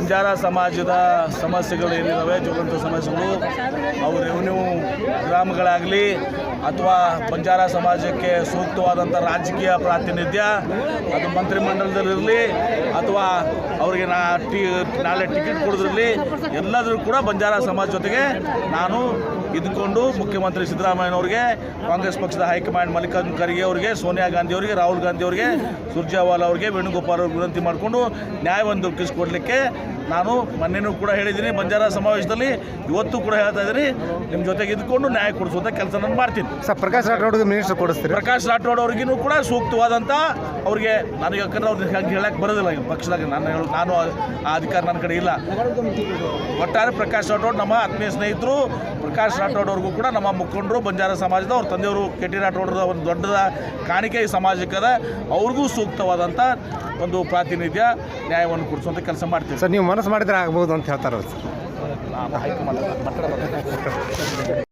ಬಂಜಾರ ಸಮಾಜದ ಸಮಸ್ಯೆಗಳು ಏನಿದ್ದಾವೆ ಜ್ವಲಂತ ಸಮಸ್ಯೆಗಳು ಅವು ರೆವಿನ್ಯೂ ಗ್ರಾಮಗಳಾಗಲಿ ಅಥವಾ ಬಂಜಾರ ಸಮಾಜಕ್ಕೆ ಸೂಕ್ತವಾದಂಥ ರಾಜಕೀಯ ಪ್ರಾತಿನಿಧ್ಯ ಅದು ಮಂತ್ರಿಮಂಡಲದಲ್ಲಿರಲಿ ಅಥವಾ ಅವರಿಗೆ ನಾ ಟಿ ನಾಳೆ ಟಿಕೆಟ್ ಕೊಡೋದ್ರಲ್ಲಿ ಎಲ್ಲದರೂ ಕೂಡ ಬಂಜಾರ ಸಮಾಜ ಜೊತೆಗೆ ನಾನು ಇದ್ಕೊಂಡು ಮುಖ್ಯಮಂತ್ರಿ ಸಿದ್ದರಾಮಯ್ಯನವ್ರಿಗೆ, ಕಾಂಗ್ರೆಸ್ ಪಕ್ಷದ ಹೈಕಮಾಂಡ್ ಮಲ್ಲಿಕಾರ್ಜುನ ಖರ್ಗೆ ಅವರಿಗೆ, ಸೋನಿಯಾ ಗಾಂಧಿ ಅವರಿಗೆ, ರಾಹುಲ್ ಗಾಂಧಿ ಅವರಿಗೆ, ಸುರ್ಜೇವಾಲಾ ಅವರಿಗೆ, ವೇಣುಗೋಪಾಲ್ ಅವ್ರಿಗೆ ವಿನಂತಿ ಮಾಡಿಕೊಂಡು ನ್ಯಾಯವನ್ನು ದೊರಕಿಸ್ಕೊಡ್ಲಿಕ್ಕೆ ನಾನು ಮೊನ್ನೆನೂ ಕೂಡ ಹೇಳಿದ್ದೀನಿ ಬಂಜಾರ ಸಮಾವೇಶದಲ್ಲಿ ಇವತ್ತು ಕೂಡ ಹೇಳ್ತಾ ಇದ್ದೀನಿ ನಿಮ್ಮ ಜೊತೆಗೆ ಇದ್ಕೊಂಡು ನ್ಯಾಯ ಕೊಡಿಸುವಂಥ ಕೆಲಸ ನಾನು ಮಾಡ್ತೀನಿ. ಸರ್ ಪ್ರಕಾಶ್ ರಾಠೋಡ್ಗೆ ಮಿನಿಸ್ಟರ್ ಕೊಡಿಸ್ತೀನಿ ಪ್ರಕಾಶ್ ರಾಠೋಡ್ ಅವ್ರಿಗೂ ಕೂಡ ಸೂಕ್ತವಾದಂಥ ಅವ್ರಿಗೆ ನನಗೆ ಯಾಕಂದ್ರೆ ಅವ್ರಿಗೆ ಹಂಗೆ ಹೇಳಕ್ಕೆ ಬರೋದಿಲ್ಲ ಪಕ್ಷದಾಗ ನಾನು ಹೇಳು ನಾನು ಆ- ಆ ಅಧಿಕಾರ ನನ್ನ ಕಡೆ ಇಲ್ಲ. ಒಟ್ಟಾರೆ ಪ್ರಕಾಶ್ ರಾಠೋಡ್ ನಮ್ಮ ಆತ್ಮೀಯ ಸ್ನೇಹಿತರು ಪ್ರಕಾಶ್ ರಾಠೋಡ್ ಅವ್ರಿಗೂ ಕೂಡ ನಮ್ಮ ಮುಖಂಡರು ಬಂಜಾರ ಸಮಾಜದ ಅವ್ರ ತಂದೆಯವರು ಕೆ ಟಿ ರಾಠೋಡ್ರ ಒಂದು ದೊಡ್ಡದ ಕಾಣಿಕೆ ಈ ಸಮಾಜಕ್ಕದ ಅವ್ರಿಗೂ ಸೂಕ್ತವಾದಂಥ ಒಂದು ಪ್ರಾತಿನಿಧ್ಯ ನ್ಯಾಯವನ್ನು ಕೊಡಿಸುವಂಥ ಕೆಲಸ ಮಾಡ್ತೀವಿ. ಸರ್ ನೀವು ಮನಸ್ಸು ಮಾಡಿದ್ರೆ ಆಗ್ಬೋದು ಅಂತ ಹೇಳ್ತಾರಲ್ಲ ಸರ್